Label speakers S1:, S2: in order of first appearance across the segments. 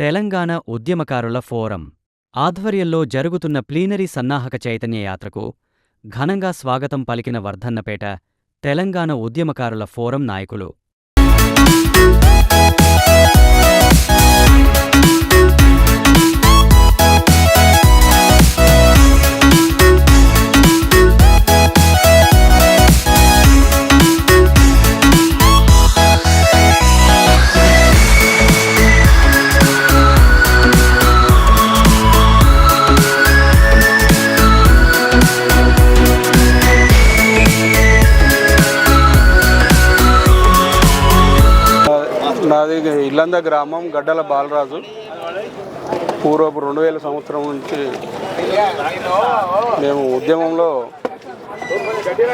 S1: తెలంగాణ ఉద్యమకారుల ఫోరం. ఆధ్వర్యంలో జరుగుతున్న ప్లీనరీ సన్నాహక చైతన్య యాత్రకు ఘనంగా స్వాగతం పలికిన వర్ధన్నపేట తెలంగాణ ఉద్యమకారుల ఫోరం నాయకులు.
S2: ఇల్లంద గ్రామం గడ్డల బాలరాజు. పూర్వపు రెండు వేల సంవత్సరం నుంచి మేము ఉద్యమంలో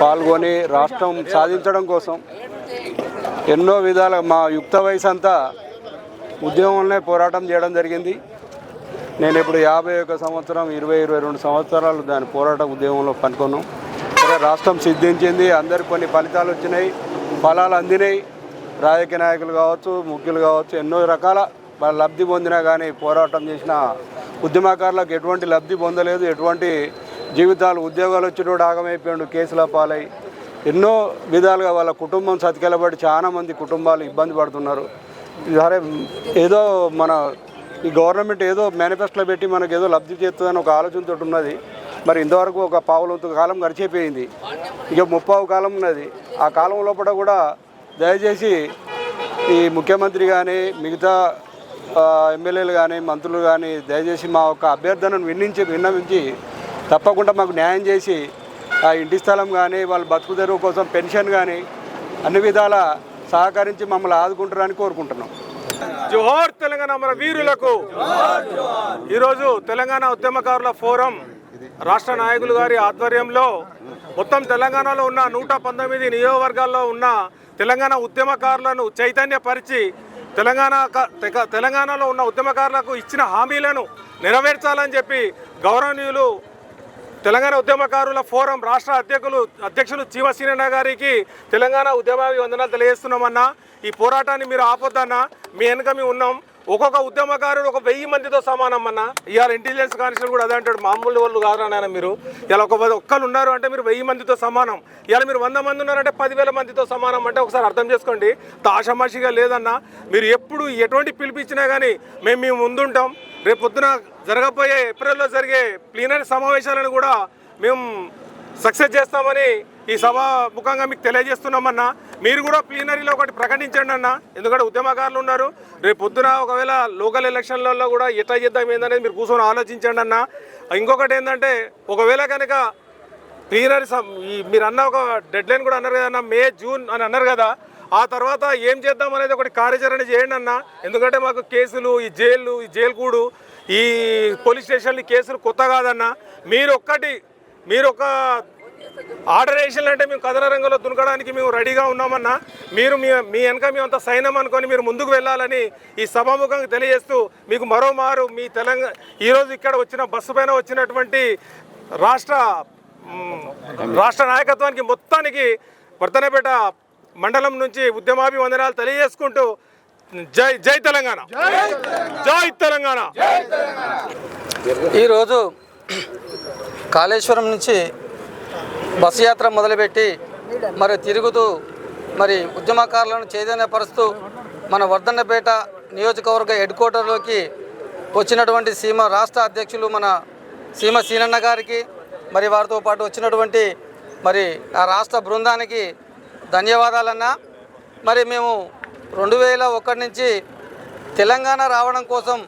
S2: పాల్గొని రాష్ట్రం సాధించడం కోసం ఎన్నో విధాల మా యుక్త వయసు అంతా ఉద్యమంలోనే పోరాటం చేయడం జరిగింది. నేను ఇప్పుడు యాభై ఒక సంవత్సరం ఇరవై ఇరవై రెండు సంవత్సరాలు దాని పోరాట ఉద్యమంలో పనుకున్నాం సరే రాష్ట్రం సిద్ధించింది అందరికి కొన్ని ఫలితాలు వచ్చినాయి ఫలాలు అందినాయి. రాజకీయ నాయకులు కావచ్చు ముఖ్యులు కావచ్చు ఎన్నో రకాల లబ్ధి పొందినా కానీ పోరాటం చేసిన ఉద్యమకారులకు ఎటువంటి లబ్ధి పొందలేదు ఎటువంటి జీవితాలు ఉద్యోగాలు వచ్చేటోడు ఆగమైపోయాడు కేసుల పాలై. ఎన్నో విధాలుగా వాళ్ళ కుటుంబం సతికెలబడి చాలా మంది కుటుంబాలు ఇబ్బంది పడుతున్నారు. సరే ఏదో మన ఈ గవర్నమెంట్ ఏదో మేనిఫెస్టోలో పెట్టి మనకు ఏదో లబ్ధి చేస్తుందని ఒక ఆలోచనతో ఉన్నది. మరి ఇంతవరకు ఒక పావులంత కాలం గడిచిపోయింది. ఇక ముప్పావు కాలం ఉన్నది. ఆ కాలం లోపల కూడా దయచేసి ఈ ముఖ్యమంత్రి కానీ మిగతా ఎమ్మెల్యేలు కానీ మంత్రులు కానీ దయచేసి మా యొక్క అభ్యర్థనను విన్నించి విన్నవించి తప్పకుండా మాకు న్యాయం చేసి ఆ ఇంటి స్థలం కానీ వాళ్ళ బతుకు తెరువు కోసం పెన్షన్ కానీ అన్ని విధాల సహకరించి మమ్మల్ని ఆదుకుంటారని కోరుకుంటున్నాం.
S3: జోహార్ తెలంగాణ మన వీరులకు ఈరోజు తెలంగాణ ఉద్యమకారుల ఫోరం రాష్ట్ర నాయకులు గారి ఆధ్వర్యంలో మొత్తం తెలంగాణలో ఉన్న నూట పంతొమ్మిది నియోజకవర్గాల్లో ఉన్న తెలంగాణ ఉద్యమకారులను చైతన్యపరిచి తెలంగాణ తెలంగాణలో ఉన్న ఉద్యమకారులకు ఇచ్చిన హామీలను నెరవేర్చాలని చెప్పి గౌరవనీయులు తెలంగాణ ఉద్యమకారుల ఫోరం రాష్ట్ర అధ్యక్షులు అధ్యక్షులు చీమసీనన్న గారికి తెలంగాణ ఉద్యమాభివందనాలు తెలియజేస్తున్నామన్నా. ఈ పోరాటాన్ని మీరు ఆపొద్దన్నా. మీ వెనుక మేము ఉన్నాం. ఒక్కొక్క ఉద్యమకారుడు ఒక వెయ్యి మందితో సమానం అన్న ఇవాళ ఇంటెలిజెన్స్ కానిస్టేబుల్ కూడా అదే అంటాడు మామూలు వాళ్ళు కాదు నాయన మీరు. ఇలా ఒక ఒక్కళ్ళు ఒక్కరు ఉన్నారు అంటే మీరు వెయ్యి మందితో సమానం. ఇవాళ మీరు వంద మంది ఉన్నారంటే పదివేల మందితో సమానం అంటే ఒకసారి అర్థం చేసుకోండి. తాషమాషిగా లేదన్నా మీరు ఎప్పుడు ఎటువంటి పిలిపించినా కానీ మేము మేము ముందుంటాం. రేపు పొద్దున జరగబోయే ఏప్రిల్లో జరిగే ప్లీనరీ సమావేశాలను కూడా మేము సక్సెస్ చేస్తామని ఈ సభ ముఖంగా మీకు తెలియజేస్తున్నామన్నా మీరు కూడా ప్లీనరీలో ఒకటి ప్రకటించండి అన్న. ఎందుకంటే ఉద్యమకారులు ఉన్నారు. రేపు పొద్దున ఒకవేళ లోకల్ ఎలక్షన్లలో కూడా ఎట్లా చేద్దాం ఏందనేది మీరు కూర్చొని ఆలోచించండి అన్న. ఇంకొకటి ఏంటంటే ఒకవేళ కనుక ప్లీనరీ మీరు అన్న ఒక డెడ్ లైన్ కూడా అన్నారు కదా మే జూన్ అని అన్నారు కదా ఆ తర్వాత ఏం చేద్దాం అనేది ఒకటి కార్యాచరణ చేయండి అన్న. ఎందుకంటే మాకు కేసులు ఈ జైలు ఈ జైలు కూడు ఈ పోలీస్ స్టేషన్లు ఈ కేసులు కొత్త కాదన్న. మీరు ఒక్కటి మీరు ఒక ఆర్డర్ వేసినట్టే మేము కథన రంగంలో దునకడానికి మేము రెడీగా ఉన్నామన్నా మీరు మీ మీ వెనక మేము అంత సైన్యం అనుకొని మీరు ముందుకు వెళ్ళాలని ఈ సభాముఖంగా తెలియజేస్తూ మీకు మరోమారు మీ తెలంగాణ ఈరోజు ఇక్కడ వచ్చిన బస్సు పైన వచ్చినటువంటి రాష్ట్ర రాష్ట్ర నాయకత్వానికి మొత్తానికి వర్ధనపేట మండలం నుంచి ఉద్యమాభివందనాలు తెలియజేసుకుంటూ జై జై తెలంగాణ. జై తెలంగాణ.
S4: ఈరోజు కాళేశ్వరం నుంచి బస్సు యాత్ర మొదలుపెట్టి మరి తిరుగుతూ మరి ఉద్యమకారులను చైతన్యపరుస్తూ మన వర్ధన్నపేట నియోజకవర్గ హెడ్ క్వార్టర్లోకి వచ్చినటువంటి సీమ రాష్ట్ర అధ్యక్షులు మన సీమ సీనన్న గారికి మరి వారితో పాటు వచ్చినటువంటి మరి ఆ రాష్ట్ర బృందానికి ధన్యవాదాలన్నా. మరి మేము రెండు వేల ఒకటి నుంచి తెలంగాణ రావడం కోసం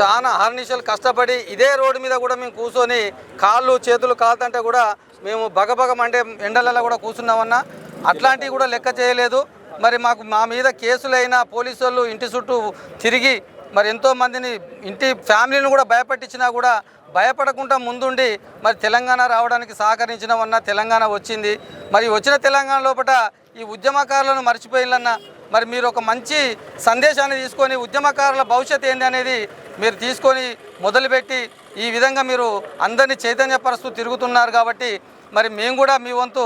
S4: చాలా హర్నిషలు కష్టపడి ఇదే రోడ్డు మీద కూడా మేము కూర్చొని కాళ్ళు చేతులు కాలుతుంటే కూడా మేము బగబగం అంటే ఎండలలో కూడా కూర్చున్నామన్నా. అట్లాంటివి కూడా లెక్క చేయలేదు. మరి మాకు మా మీద కేసులైనా పోలీసు వాళ్ళు ఇంటి చుట్టూ తిరిగి మరి ఎంతోమందిని ఇంటి ఫ్యామిలీని కూడా భయపెట్టించినా కూడా భయపడకుండా ముందుండి మరి తెలంగాణ రావడానికి సహకరించినవన్న తెలంగాణ వచ్చింది. మరి వచ్చిన తెలంగాణ లోపల ఈ ఉద్యమకారులను మర్చిపోయిందన్న మరి మీరు ఒక మంచి సందేశాన్ని తీసుకొని ఉద్యమకారుల భవిష్యత్ ఏంది అనేది మీరు తీసుకొని మొదలుపెట్టి ఈ విధంగా మీరు అందరినీ చైతన్యపరుస్తూ తిరుగుతున్నారు కాబట్టి మరి మేము కూడా మీ వంతు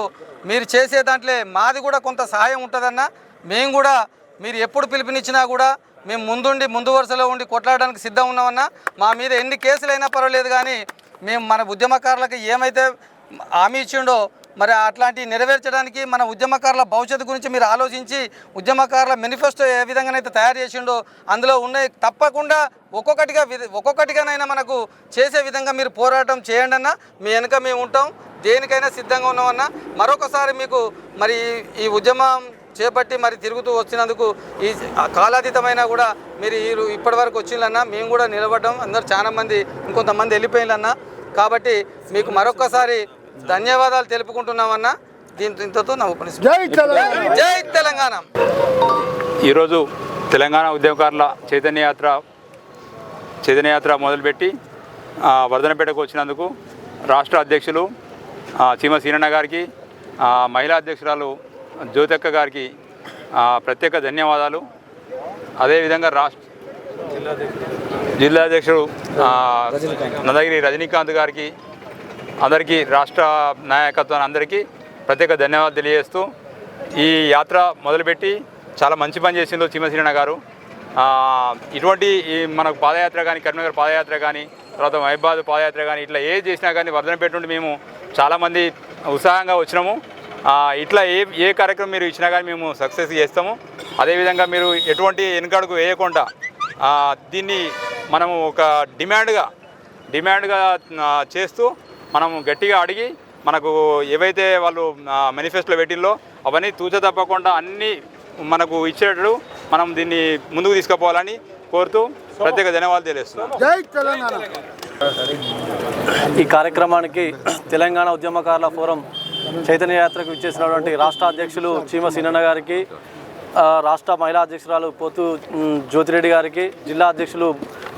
S4: మీరు చేసే దాంట్లో మాది కూడా కొంత సహాయం ఉంటుందన్న. మేము కూడా మీరు ఎప్పుడు పిలుపునిచ్చినా కూడా మేము ముందుండి ముందు వరుసలో ఉండి కొట్లాడడానికి సిద్ధం ఉన్నామన్నా. మా మీద ఎన్ని కేసులైనా పర్వాలేదు కానీ మేము మన ఉద్యమకారులకు ఏమైతే హామీ ఇచ్చిండో మరి అట్లాంటివి నెరవేర్చడానికి మన ఉద్యమకారుల భవిష్యత్తు గురించి మీరు ఆలోచించి ఉద్యమకారుల మేనిఫెస్టో ఏ విధంగానైతే తయారు చేసిండో అందులో ఉన్నాయి తప్పకుండా ఒక్కొక్కటిగా ఒక్కొక్కటిగానైనా మనకు చేసే విధంగా మీరు పోరాటం చేయండి అన్న. మీ వెనుక మేము ఉంటాం. దేనికైనా సిద్ధంగా ఉన్నామన్నా మరొకసారి మీకు మరి ఈ ఉద్యమం చేపట్టి మరి తిరుగుతూ వచ్చినందుకు ఈ కాలాతీతమైన కూడా మీరు వీరు ఇప్పటి వరకు వచ్చిందన్న మేము కూడా నిలబడ్డం. అందరు చాలామంది ఇంకొంతమంది వెళ్ళిపోయిందన్న కాబట్టి మీకు మరొకసారి ధన్యవాదాలు తెలుపుకుంటున్నామన్నా దీంతో ఇంతతో నా ఉపన్యాసం జై తెలంగాణ.
S5: ఈరోజు తెలంగాణ ఉద్యమకారుల చైతన్య యాత్ర చైతన్య యాత్ర మొదలుపెట్టి ఆ, వర్ధనపేటకు వచ్చినందుకు రాష్ట్ర అధ్యక్షులు ఆ, చీమ సీనన్న గారికి ఆ, మహిళా అధ్యక్షురాలు జ్యోతక్క గారికి ఆ, ప్రత్యేక ధన్యవాదాలు. అదేవిధంగా రాష్ట్ర జిల్లా అధ్యక్షుడు ఆ, నందగిరి రజనీకాంత్ గారికి అందరికీ రాష్ట్ర నాయకత్వం అందరికీ ప్రత్యేక ధన్యవాదాలు తెలియజేస్తూ ఈ యాత్ర మొదలుపెట్టి చాలా మంచి పని చేసిందో చిమ్మసీరణ గారు. ఇటువంటి ఈ మనకు పాదయాత్ర కానీ కరీంనగర్ పాదయాత్ర కానీ తర్వాత మహిబాద్ పాదయాత్ర కానీ ఇట్లా ఏ చేసినా కానీ వర్ధన పెట్టుండి మేము చాలామంది ఉత్సాహంగా వచ్చినాము. ఇట్లా ఏ ఏ కార్యక్రమం మీరు ఇచ్చినా కానీ మేము సక్సెస్ చేస్తాము. అదేవిధంగా మీరు ఎటువంటి వెనుకడుగు వేయకుండా దీన్ని మనము ఒక డిమాండ్గా డిమాండ్గా చేస్తూ మనం గట్టిగా అడిగి మనకు ఏవైతే వాళ్ళు మేనిఫెస్టోలో పెట్టిందో అవన్నీ తూచ తప్పకుండా అన్నీ మనకు ఇచ్చేటట్టు మనం దీన్ని ముందుకు తీసుకుపోవాలని కోరుతూ ప్రత్యేక ధన్యవాదాలు తెలియజేస్తున్నాం.
S6: ఈ కార్యక్రమానికి తెలంగాణ ఉద్యమకారుల ఫోరం చైతన్య యాత్రకు ఇచ్చేసినటువంటి రాష్ట్ర అధ్యక్షులు చీమ సీనన్న గారికి ఆ, రాష్ట్ర మహిళా అధ్యక్షురాలు పోతు జ్యోతిరెడ్డి గారికి జిల్లా అధ్యక్షులు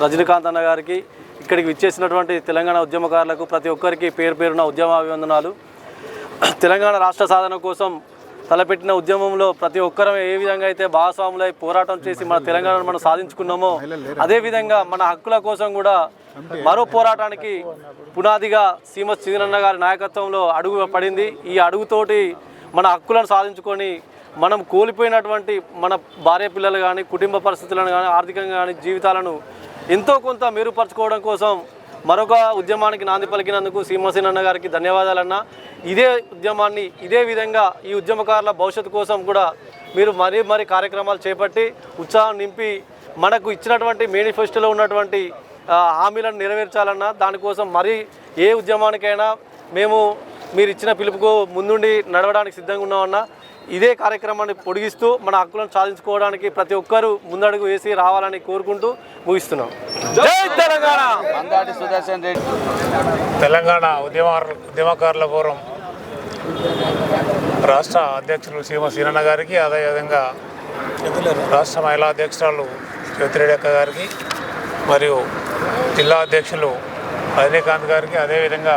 S6: రజనీకాంత్ అన్న గారికి ఇక్కడికి విచ్చేసినటువంటి తెలంగాణ ఉద్యమకారులకు ప్రతి ఒక్కరికి పేరు పేరున ఉద్యమ అభివందనాలు తెలంగాణ రాష్ట్ర సాధన కోసం తలపెట్టిన ఉద్యమంలో ప్రతి ఒక్కరం ఏ విధంగా అయితే భాగస్వాములై పోరాటం చేసి మన తెలంగాణను మనం సాధించుకున్నామో అదేవిధంగా మన హక్కుల కోసం కూడా మరో పోరాటానికి పునాదిగా సీమ సీనన్న గారి నాయకత్వంలో అడుగు పడింది. ఈ అడుగుతోటి మన హక్కులను సాధించుకొని మనం కోల్పోయినటువంటి మన భార్య పిల్లలు కానీ కుటుంబ పరిస్థితులను కానీ ఆర్థికంగా కానీ జీవితాలను ఎంతో కొంత మెరుగుపరచుకోవడం కోసం మరొక ఉద్యమానికి నాంది పలికినందుకు సీమసేనన్న గారికి ధన్యవాదాలన్న. ఇదే ఉద్యమాన్ని ఇదే విధంగా ఈ ఉద్యమకారుల భవిష్యత్తు కోసం కూడా మీరు మరీ మరీ కార్యక్రమాలు చేపట్టి ఉత్సాహం నింపి మనకు ఇచ్చినటువంటి మేనిఫెస్టోలో ఉన్నటువంటి హామీలను నెరవేర్చాలన్నా దానికోసం మరీ ఏ ఉద్యమానికైనా మేము మీరు ఇచ్చిన పిలుపుకు ముందుండి నడవడానికి సిద్ధంగా ఉన్నామన్నా ఇదే కార్యక్రమాన్ని పొడిగిస్తూ మన హక్కులను సాధించుకోవడానికి ప్రతి ఒక్కరూ ముందడుగు వేసి రావాలని కోరుకుంటూ ముగిస్తున్నాం. జై తెలంగాణ!
S7: మందాటి సుదర్శన్ రెడ్డి.
S8: తెలంగాణ ఉద్యమ ఉద్యమకారుల ఫోరం రాష్ట్ర అధ్యక్షులు సీమ సీనన్న గారికి అదేవిధంగా రాష్ట్ర మహిళా అధ్యక్షురాలు జ్యోతిరెడ్డి అక్క గారికి మరియు జిల్లా అధ్యక్షులు రజనీకాంత్ గారికి అదేవిధంగా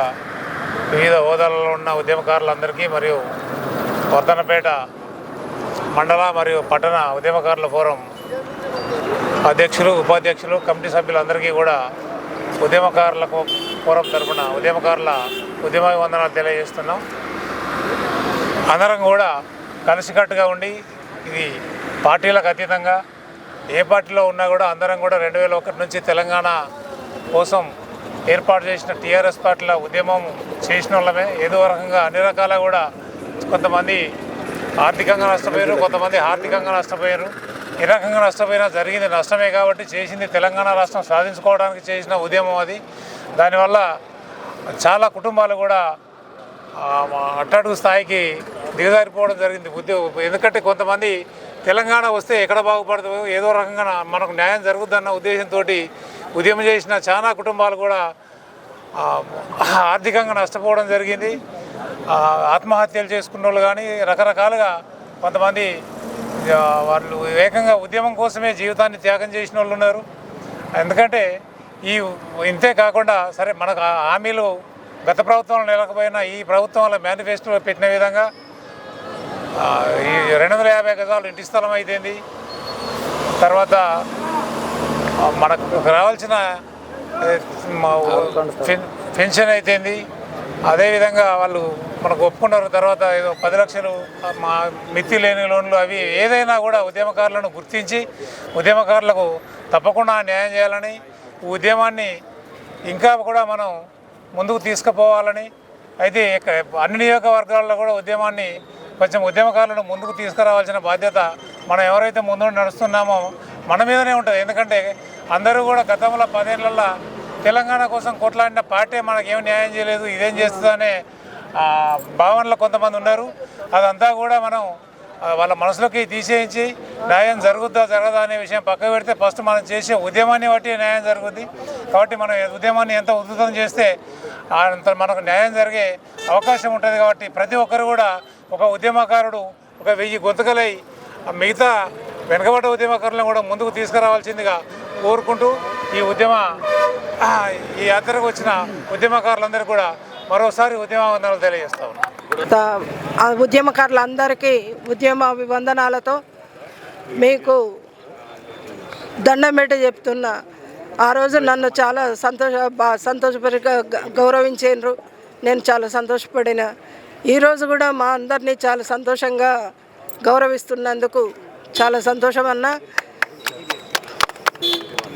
S8: వివిధ హోదాలలో ఉన్న ఉద్యమకారులందరికీ మరియు వర్ధనపేట మండల మరియు పట్టణ ఉద్యమకారుల ఫోరం అధ్యక్షులు ఉపాధ్యక్షులు కమిటీ సభ్యులందరికీ కూడా ఉద్యమకారులకు పూర్వం తరపున ఉద్యమకారుల ఉద్యమ వందనాలు తెలియజేస్తున్నాం. అందరం కూడా కలిసికట్టుగా ఉండి ఇది పార్టీలకు అతీతంగా ఏ పార్టీలో ఉన్నా కూడా అందరం కూడా రెండు వేల ఒకటి నుంచి తెలంగాణ కోసం ఏర్పాటు చేసిన టీఆర్ఎస్ పార్టీల ఉద్యమం చేసిన వాళ్ళమే ఏదో రకంగా అన్ని రకాల కూడా కొంతమంది ఆర్థికంగా నష్టపోయారు కొంతమంది ఆర్థికంగా నష్టపోయారు. ఏ రకంగా నష్టపోయినా జరిగింది నష్టమే కాబట్టి చేసింది తెలంగాణ రాష్ట్రం సాధించుకోవడానికి చేసిన ఉద్యమం అది. దానివల్ల చాలా కుటుంబాలు కూడా అట్టడుగు స్థాయికి దిగజారిపోవడం జరిగింది ఉద్యోగం ఎందుకంటే కొంతమంది తెలంగాణ వస్తే ఎక్కడ బాగుపడుతుందో ఏదో రకంగా మనకు న్యాయం జరుగుద్దన్న ఉద్దేశంతో ఉద్యమం చేసిన చాలా కుటుంబాలు కూడా ఆర్థికంగా నష్టపోవడం జరిగింది. ఆత్మహత్యలు చేసుకున్న వాళ్ళు కానీ రకరకాలుగా కొంతమంది వాళ్ళు ఏకంగా ఉద్యమం కోసమే జీవితాన్ని త్యాగం చేసిన వాళ్ళు ఉన్నారు. ఎందుకంటే ఈ ఇంతే కాకుండా సరే మనకు ఆ హామీలు గత ప్రభుత్వంలో నిలకపోయినా ఈ ప్రభుత్వం మేనిఫెస్టోలో పెట్టిన విధంగా ఈ రెండు వందల యాభై గజాలు ఇంటి స్థలం అయితేంది తర్వాత మనకు రావాల్సిన పెన్షన్ అయితేంది అదేవిధంగా వాళ్ళు మనకు ఒప్పుకున్నారు తర్వాత ఏదో పది లక్షలు మా మిత్తి లేని లోన్లు అవి ఏదైనా కూడా ఉద్యమకారులను గుర్తించి ఉద్యమకారులకు తప్పకుండా న్యాయం చేయాలని ఉద్యమాన్ని ఇంకా కూడా మనం ముందుకు తీసుకుపోవాలని అయితే అన్ని నియోజకవర్గాల్లో కూడా ఉద్యమాన్ని కొంచెం ఉద్యమకారులను ముందుకు తీసుకురావాల్సిన బాధ్యత మనం ఎవరైతే ముందు నడుస్తున్నామో మన మీదనే ఉంటుంది. ఎందుకంటే అందరూ కూడా గతంలో పదేళ్ళలో తెలంగాణ కోసం కొట్లాడిన పార్టీ మనకి ఏం న్యాయం చేయలేదు ఇదేం చేస్తుందనే భావనలో కొంతమంది ఉన్నారు. అదంతా కూడా మనం వాళ్ళ మనసులోకి తీసేయించి న్యాయం జరుగుద్దా జరగదా అనే విషయం పక్క పెడితే ఫస్ట్ మనం చేసే ఉద్యమాన్ని బట్టి న్యాయం జరుగుద్ది. కాబట్టి మనం ఉద్యమాన్ని ఎంత ఉధృతం చేస్తే అంత మనకు న్యాయం జరిగే అవకాశం ఉంటుంది కాబట్టి ప్రతి ఒక్కరు కూడా ఒక ఉద్యమకారుడు ఒక వెయ్యి గొంతుకలై ఆ మిగతా వెనుకబడ్డ ఉద్యమకారులను కూడా ముందుకు తీసుకురావాల్సిందిగా కోరుకుంటూ ఈ ఉద్యమ ఈ యాత్రకు వచ్చిన ఉద్యమకారులందరూ కూడా మరోసారి ఉద్యమ వందనాలు తెలియజేస్తా
S9: ఉన్నాం. ఆ ఉద్యమకారులందరికీ ఉద్యమ వందనాలతో మీకు దండమేట చెప్తున్నా ఆ రోజు నన్ను చాలా సంతోష సంతోషపరిగా గౌరవించారు నేను చాలా సంతోషపడిన. ఈరోజు కూడా మా అందరినీ చాలా సంతోషంగా గౌరవిస్తున్నందుకు చాలా సంతోషం అన్నా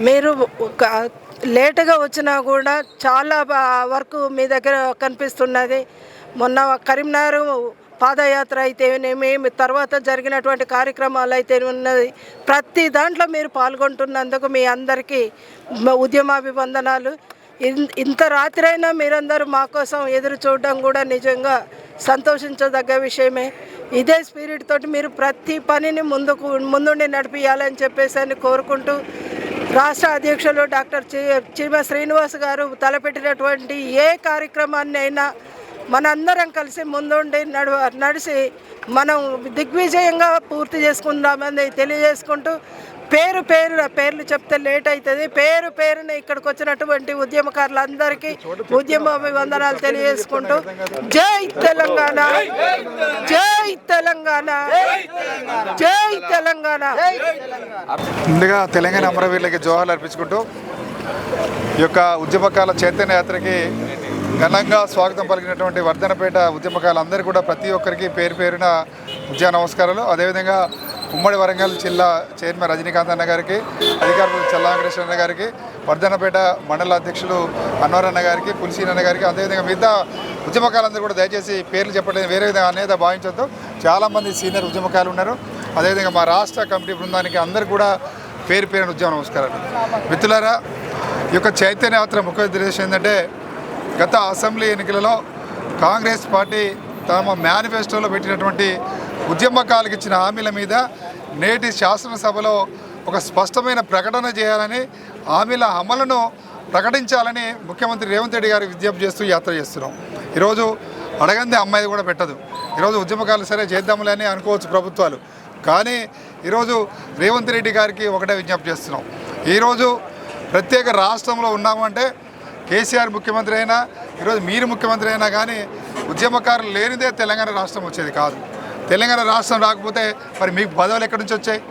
S9: మీరు ఒక లేటుగా వచ్చినా కూడా చాలా వర్క్ మీ దగ్గర కనిపిస్తున్నది. మొన్న కరీంనగర్ పాదయాత్ర అయితేనేమి తర్వాత జరిగినటువంటి కార్యక్రమాలు అయితే ఉన్నది. ప్రతి దాంట్లో మీరు పాల్గొంటున్నందుకు మీ అందరికీ ఉద్యమాభివందనాలు. ఇన్- ఇంత రాత్రైనా మీరందరూ మా కోసం ఎదురు చూడడం కూడా నిజంగా సంతోషించదగ్గ విషయమే. ఇదే స్పిరిట్ తోటి మీరు ప్రతి పనిని ముందుకు ముందుండి నడిపించాలని చెప్పేసి అని కోరుకుంటూ రాష్ట్ర అధ్యక్షులు డాక్టర్ చీమ శ్రీనివాస్ గారు తలపెట్టినటువంటి ఏ కార్యక్రమాన్ని అయినా మనందరం కలిసి ముందుండి నడువ నడిచి మనం దిగ్విజయంగా పూర్తి చేసుకుందామని తెలియజేసుకుంటూ పేరు పేరు పేర్లు చెప్తే లేట్ అవుతుంది పేరు పేరున ఇక్కడికి వచ్చినటువంటి ఉద్యమకారులందరికీ ఉద్యమ అభివందనాలు తెలియజేసుకుంటూ జై తెలంగాణ. జై తెలంగాణ. జై తెలంగాణ.
S10: ముందుగా తెలంగాణ అమరవీరులకి జోహార్లు అర్పించుకుంటూ ఈ యొక్క ఉద్యమకాల చైతన్య యాత్రకి ఘనంగా స్వాగతం పలికినటువంటి వర్ధనపేట ఉద్యమకాలందరూ కూడా ప్రతి ఒక్కరికి పేరు పేరున ఉద్యమ నమస్కారాలు. అదేవిధంగా ఉమ్మడి వరంగల్ జిల్లా చైర్మన్ రజనీకాంత్ అన్న గారికి అధికారులు చల్లా వెంకటేశ్వర అన్న గారికి వర్ధనపేట మండల అధ్యక్షులు అన్వరన్న గారికి పులిసీన్ గారికి అదేవిధంగా మిగతా ఉద్యమకాలందరూ కూడా దయచేసి పేర్లు చెప్పలేదు వేరే విధంగా అనేది భావించొద్దు. చాలామంది సీనియర్ ఉద్యమకాలు ఉన్నారు. అదేవిధంగా మా రాష్ట్ర కమిటీ బృందానికి అందరూ కూడా పేరు పేరున ఉద్యమ నమస్కారాలు. మిత్రులారా ఈ యొక్క చైతన్యయాత్ర ముఖ్య ఉద్దేశం ఏంటంటే గత అసెంబ్లీ ఎన్నికలలో కాంగ్రెస్ పార్టీ తమ మేనిఫెస్టోలో పెట్టినటువంటి ఉద్యమకాలకు ఇచ్చిన హామీల మీద నేటి శాసనసభలో ఒక స్పష్టమైన ప్రకటన చేయాలని హామీల అమలును ప్రకటించాలని ముఖ్యమంత్రి రేవంత్ రెడ్డి గారు విజ్ఞప్తి చేస్తూ యాత్ర చేస్తున్నాం. ఈరోజు అడగంది అమ్మాయి కూడా పెట్టదు. ఈరోజు ఉద్యమకాలు సరే చేద్దాములే అని అనుకోవచ్చు ప్రభుత్వాలు. కానీ ఈరోజు రేవంత్ రెడ్డి గారికి ఒకటే విజ్ఞప్తి చేస్తున్నాం. ఈరోజు ప్రత్యేక రాష్ట్రంలో ఉన్నామంటే కేసీఆర్ ముఖ్యమంత్రి అయినా ఈరోజు మీరు ముఖ్యమంత్రి అయినా కానీ ఉద్యమకారులు లేనిదే తెలంగాణ రాష్ట్రం వచ్చేది కాదు. తెలంగాణ రాష్ట్రం రాకపోతే మరి మీకు పదవులు ఎక్కడి నుంచి వచ్చాయి?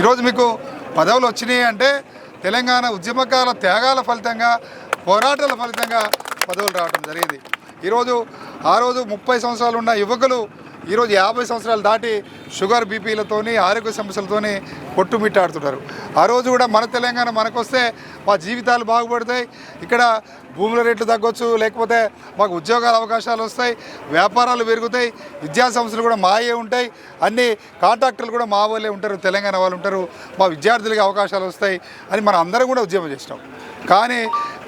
S10: ఈరోజు మీకు పదవులు వచ్చినాయి అంటే తెలంగాణ ఉద్యమకాల త్యాగాల ఫలితంగా పోరాటాల ఫలితంగా పదవులు రావడం జరిగింది. ఈరోజు ఆ రోజు ముప్పై సంవత్సరాలు ఉన్న యువకులు ఈరోజు యాభై సంవత్సరాలు దాటి షుగర్ బీపీలతోని ఆరోగ్య సమస్యలతోని కొట్టుమిట్టాడుతున్నారు ఆ రోజు కూడా మన తెలంగాణ మనకొస్తే మా జీవితాలు బాగుపడతాయి. ఇక్కడ భూముల రేట్లు తగ్గొచ్చు లేకపోతే మాకు ఉద్యోగాల అవకాశాలు వస్తాయి వ్యాపారాలు పెరుగుతాయి విద్యా సంస్థలు కూడా మాయే ఉంటాయి. అన్ని కాంట్రాక్టర్లు కూడా మా వాళ్ళే ఉంటారు తెలంగాణ వాళ్ళు ఉంటారు. మా విద్యార్థులకి అవకాశాలు వస్తాయి అని మనం అందరం కూడా ఉద్యమం చేసినాం. కానీ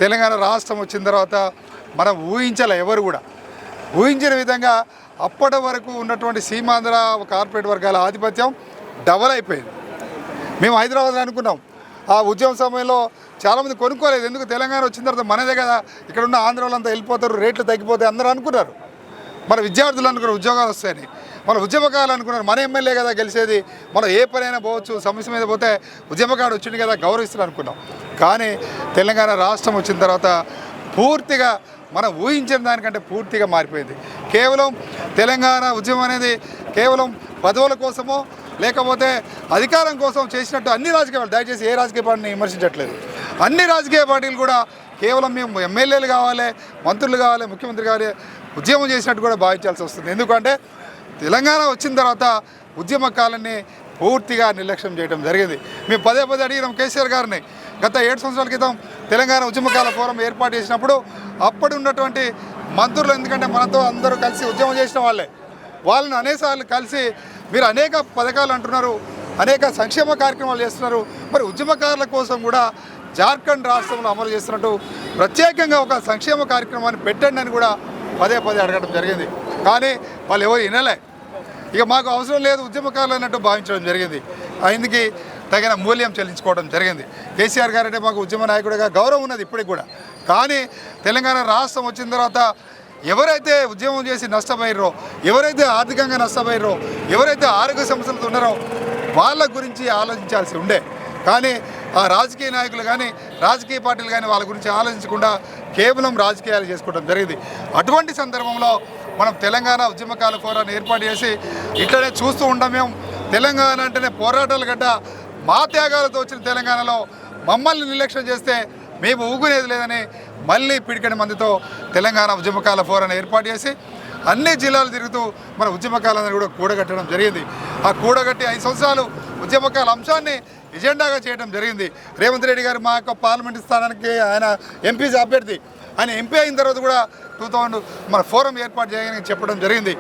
S10: తెలంగాణ రాష్ట్రం వచ్చిన తర్వాత మనం ఊహించాలి ఎవరు కూడా. ఊహించిన విధంగా అప్పటి వరకు ఉన్నటువంటి సీమాంధ్ర కార్పొరేట్ వర్గాల ఆధిపత్యం డబల్ అయిపోయింది. మేము హైదరాబాద్ అనుకున్నాం. ఆ ఉద్యమం సమయంలో చాలామంది కొనుక్కోలేదు. ఎందుకు? తెలంగాణ వచ్చిన తర్వాత మనదే కదా. ఇక్కడ ఉన్న ఆంధ్ర వాళ్ళంతా వెళ్ళిపోతారు రేట్లు తగ్గిపోతాయి అందరూ అనుకున్నారు. మన విద్యార్థులు అనుకున్నారు ఉద్యోగాలు వస్తాయని. మన ఉద్యమకాలు అనుకున్నారు మన ఎమ్మెల్యే కదా గెలిచేది. మనం ఏ పనైనా పోవచ్చు సమస్య మీద పోతే ఉద్యమకాడు వచ్చింది కదా గౌరవిస్తున్నారు అనుకున్నాం. కానీ తెలంగాణ రాష్ట్రం వచ్చిన తర్వాత పూర్తిగా మనం ఊహించిన దానికంటే పూర్తిగా మారిపోయింది. కేవలం తెలంగాణ ఉద్యమం అనేది కేవలం పదవుల కోసమో లేకపోతే అధికారం కోసం చేసినట్టు అన్ని రాజకీయ పార్టీలు దయచేసి ఏ రాజకీయ పార్టీని విమర్శించట్లేదు. అన్ని రాజకీయ పార్టీలు కూడా కేవలం మేము ఎమ్మెల్యేలు కావాలి మంత్రులు కావాలి ముఖ్యమంత్రి కావాలి ఉద్యమం చేసినట్టు కూడా భావించాల్సి వస్తుంది. ఎందుకంటే తెలంగాణ వచ్చిన తర్వాత ఉద్యమకాలని పూర్తిగా నిర్లక్ష్యం చేయడం జరిగింది. మేము పదే పదే అడిగినాం కేసీఆర్ గారిని. గత ఏడు సంవత్సరాల క్రితం తెలంగాణ ఉద్యమకాల ఫోరం ఏర్పాటు చేసినప్పుడు అప్పటి ఉన్నటువంటి మంత్రులు ఎందుకంటే మనతో అందరూ కలిసి ఉద్యమం చేసిన వాళ్ళే. వాళ్ళని అనేకసార్లు కలిసి మీరు అనేక పథకాలు అంటున్నారు అనేక సంక్షేమ కార్యక్రమాలు చేస్తున్నారు. మరి ఉద్యమకారుల కోసం కూడా జార్ఖండ్ రాష్ట్రంలో అమలు చేస్తున్నట్టు ప్రత్యేకంగా ఒక సంక్షేమ కార్యక్రమాన్ని పెట్టండి అని కూడా పదే పదే అడగడం జరిగింది. కానీ వాళ్ళు ఎవరు వినలే. ఇక మాకు అవసరం లేదు ఉద్యమకారులు అన్నట్టు భావించడం జరిగింది. ఆయనకి తగిన మూల్యం చెల్లించుకోవడం జరిగింది. కేసీఆర్ గారంటే మాకు ఉద్యమ నాయకుడిగా గౌరవం ఉన్నది ఇప్పటికి కూడా. కానీ తెలంగాణ రాష్ట్రం వచ్చిన తర్వాత ఎవరైతే ఉద్యమం చేసి నష్టపోయారో ఎవరైతే ఆర్థికంగా నష్టపోయారో ఎవరైతే ఆరోగ్య సమస్యలతో ఉన్నారో వాళ్ళ గురించి ఆలోచించాల్సి ఉండే. కానీ ఆ రాజకీయ నాయకులు కానీ రాజకీయ పార్టీలు కానీ వాళ్ళ గురించి ఆలోచించకుండా కేవలం రాజకీయాలు చేసుకోవడం జరిగింది. అటువంటి సందర్భంలో మనం తెలంగాణ ఉద్యమకాల ఫోరాన్ని ఏర్పాటు చేసి ఇట్లనే చూస్తూ ఉంటాం మేము. తెలంగాణ అంటేనే పోరాటాలు గడ్డ. మా త్యాగాలతో వచ్చిన తెలంగాణలో మమ్మల్ని నిర్లక్ష్యం చేస్తే మేము ఊగునేది లేదని మళ్ళీ పిడికడి మందితో తెలంగాణ ఉద్యమకాల ఫోరాన్ని ఏర్పాటు చేసి అన్ని జిల్లాలు తిరుగుతూ మన ఉద్యమకాలను కూడా కూడగట్టడం జరిగింది. ఆ కూడగట్టి ఐదు సంవత్సరాలు ఉద్యమకాల అంశాన్ని ఎజెండాగా చేయడం జరిగింది. రేవంత్ రెడ్డి గారు మా యొక్క పార్లమెంట్ స్థానానికి ఆయన ఎంపీ అభ్యర్థి. ఆయన ఎంపీ అయిన తర్వాత కూడా టూ థౌజండ్ మన ఫోరం ఏర్పాటు చేయని చెప్పడం జరిగింది.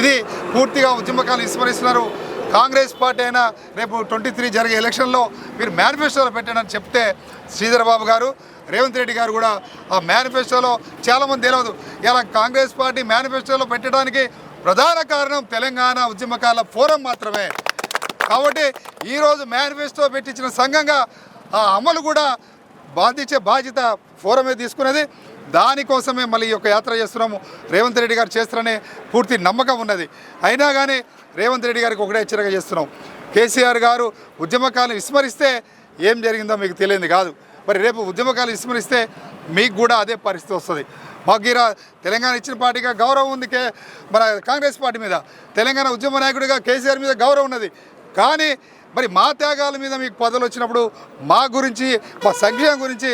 S10: ఇది పూర్తిగా ఉద్యమకాలు విస్మరిస్తున్నారు. కాంగ్రెస్ పార్టీ అయినా రేపు ట్వంటీ త్రీ జరిగే ఎలక్షన్లో మీరు మేనిఫెస్టోలో పెట్టానని చెప్తే శ్రీధరబాబు గారు రేవంత్ రెడ్డి గారు కూడా ఆ మేనిఫెస్టోలో చాలామంది తెలియదు ఇలా కాంగ్రెస్ పార్టీ మేనిఫెస్టోలో పెట్టడానికి ప్రధాన కారణం తెలంగాణ ఉద్యమకాల ఫోరం మాత్రమే. కాబట్టి ఈరోజు మేనిఫెస్టో పెట్టించిన సంఘంగా ఆ అమలు కూడా బాధించే బాధ్యత ఫోరమే తీసుకున్నది. దానికోసమే మళ్ళీ ఈ యొక్క యాత్ర చేస్తున్నాము. రేవంత్ రెడ్డి గారు చేస్తారనే పూర్తి నమ్మకం ఉన్నది. అయినా కానీ రేవంత్ రెడ్డి గారికి ఒకటే హెచ్చరిక చేస్తున్నాం. కేసీఆర్ గారు ఉద్యమకాలను విస్మరిస్తే ఏం జరిగిందో మీకు తెలియదు కాదు. మరి రేపు ఉద్యమకాలు విస్మరిస్తే మీకు కూడా అదే పరిస్థితి వస్తుంది. మాకు తెలంగాణ ఇచ్చిన పార్టీగా గౌరవం ఉంది కే మన కాంగ్రెస్ పార్టీ మీద. తెలంగాణ ఉద్యమ నాయకుడిగా కేసీఆర్ మీద గౌరవం ఉన్నది. కానీ మరి మా త్యాగాల మీద మీకు పదవులు వచ్చినప్పుడు మా గురించి మా సంక్షేమం గురించి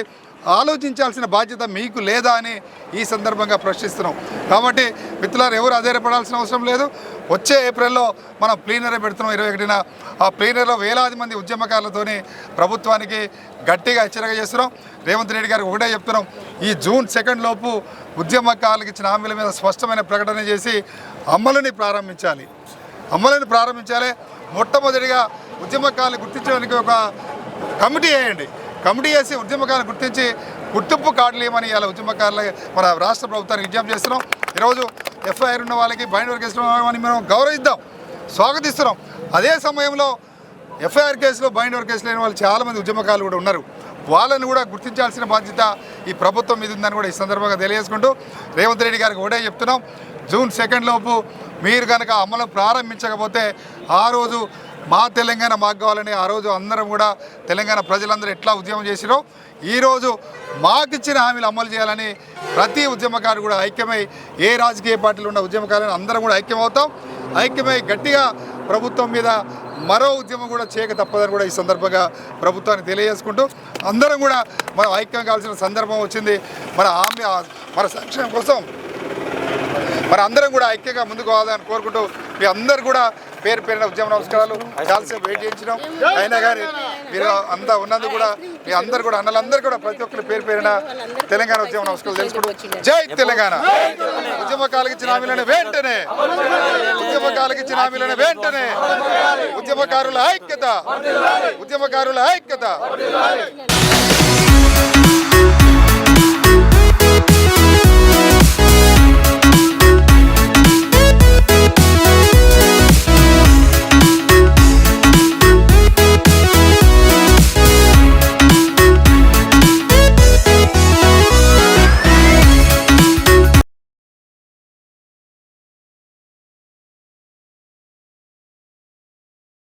S10: ఆలోచించాల్సిన బాధ్యత మీకు లేదా అని ఈ సందర్భంగా ప్రశ్నిస్తున్నాం. కాబట్టి మిత్రులారు ఎవరు అధైర్యపడాల్సిన అవసరం లేదు. వచ్చే ఏప్రిల్లో మనం ప్లీనరీ పెడుతున్నాం ఇరవై ఒకటిన. ఆ ప్లీనరీలో వేలాది మంది ఉద్యమకారులతోని ప్రభుత్వానికి గట్టిగా హెచ్చరిక చేస్తున్నాం. రేవంత్ రెడ్డి గారికి ఒకటే చెప్తున్నాం. ఈ జూన్ సెకండ్ లోపు ఉద్యమకారులకు ఇచ్చిన హామీల మీద స్పష్టమైన ప్రకటన చేసి అమలుని ప్రారంభించాలి. అమలుని ప్రారంభించాలి. మొట్టమొదటిగా ఉద్యమకారులు గుర్తించడానికి ఒక కమిటీ వేయండి. కమిటీ చేసి ఉద్యమకాలను గుర్తించి గుర్తింపు కార్డులు ఏమని ఇలా ఉద్యమకారుల మన రాష్ట్ర ప్రభుత్వానికి విజ్ఞప్తి చేస్తున్నాం. ఈరోజు ఎఫ్ఐఆర్ ఉన్న వాళ్ళకి బైండ్ వర్క్ అని మనం గౌరవిద్దాం స్వాగతిస్తున్నాం. అదే సమయంలో ఎఫ్ఐఆర్ కేసులో బైండ్ వర్క్ కేసులు లేని వాళ్ళు చాలామంది ఉద్యమకారులు కూడా ఉన్నారు. వాళ్ళని కూడా గుర్తించాల్సిన బాధ్యత ఈ ప్రభుత్వం మీద ఉందని కూడా ఈ సందర్భంగా తెలియజేసుకుంటూ రేవంత్ రెడ్డి గారికి ఒకటే చెప్తున్నాం. జూన్ సెకండ్ లోపు మీరు కనుక అమలు ప్రారంభించకపోతే ఆ రోజు మా తెలంగాణ మాకు కావాలని ఆ రోజు అందరం కూడా తెలంగాణ ప్రజలందరూ ఎట్లా ఉద్యమం చేసిరో ఈరోజు మాకిచ్చిన హామీలు అమలు చేయాలని ప్రతి ఉద్యమకారు కూడా ఐక్యమై ఏ రాజకీయ పార్టీలు ఉన్న ఉద్యమకారులను అందరం కూడా ఐక్యమవుతాం. ఐక్యమై గట్టిగా ప్రభుత్వం మీద మరో ఉద్యమం కూడా చేయక తప్పదని కూడా ఈ సందర్భంగా ప్రభుత్వాన్ని తెలియజేసుకుంటూ అందరం కూడా మనం ఐక్యం కావాల్సిన సందర్భం వచ్చింది. మన హామీ మన సంక్షేమం కోసం మరి అందరం కూడా ఐక్యంగా ముందుకు పోవాలని కోరుకుంటూ మీ అందరు కూడా పేరు పేరిన ఉద్యమ నమస్కారాలు. చాలాసేపు వెయిట్ చేయించినాం. అయినా కానీ మీరు అంతా ఉన్నందుకు కూడా మీ అందరు కూడా అన్నలందరూ కూడా ప్రతి ఒక్కరు పేరు పేరిన తెలంగాణ ఉద్యమ నమస్కారాలు తెలుసుకుంటూ జై తెలంగాణ! ఉద్యమకాలకు ఇచ్చిన హామీలను వెంటనే ఉద్యమకాలకు ఇచ్చిన హామీలను వెంటనే ఉద్యమకారుల ఐక్యత ఉద్యమకారుల ఐక్యత.